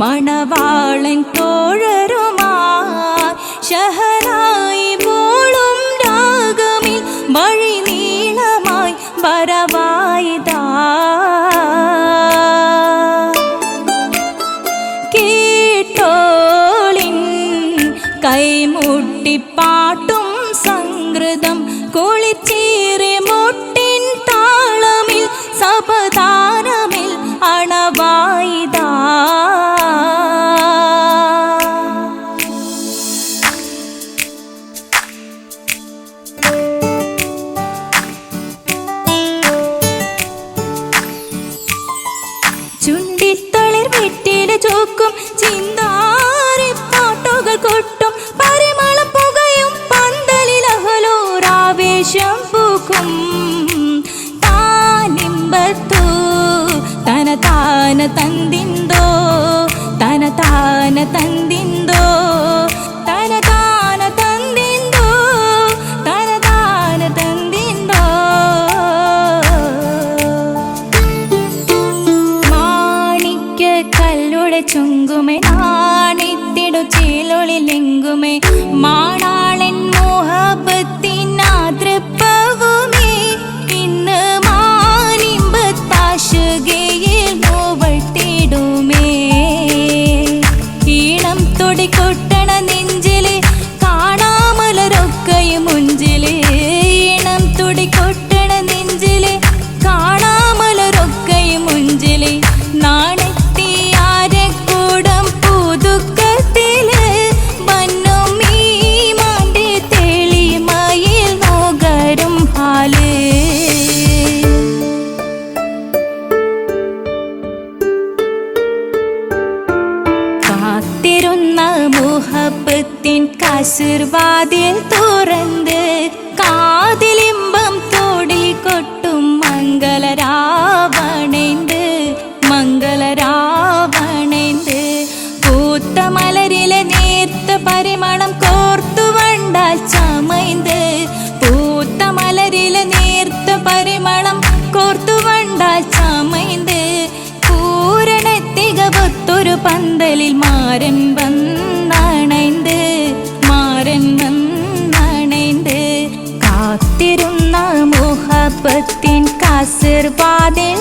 മണവാളൻ തോഴരുമാ രാഗമിൽ വഴി നീളമായി വരവായിതാ. കേട്ടോളിൻ കൈമുട്ടിപ്പാട്ടും സംഗൃതം കുളിച്ചേറി താന തന്നിന്തോ തന താന തന്നിന്തോ തന താന തന്നിന്തോ തന താന തന്നിന്തോ. മാണിക്ക് കല്ലുടെ ചുങ്കുമേ നാണിത്തിടു ചീലൊളിലെങ്കുമേ മാണാളൻ മോഹപത്തിനാതൃപ്പവുമേ കാത്തിരുന്ന മുഹബത്തിൻ കസിർവാതിൽ തുറന്ന് കാതിലിമ്പം തോടി കൊട്ടും മംഗളരാവണേന്ത് മംഗളരാവണേന്ത്. പൂത്ത മലരിലെ നേർത്ത പരിമണം കോർത്തു വണ്ടാൽ പന്തലിൽ മാരൻ വന്നണൈന്ത് മാരൻ വന്നണൈന്ത് കാത്തിരുന്ന മുഹബത്തിൻ കസിർവാതിൽ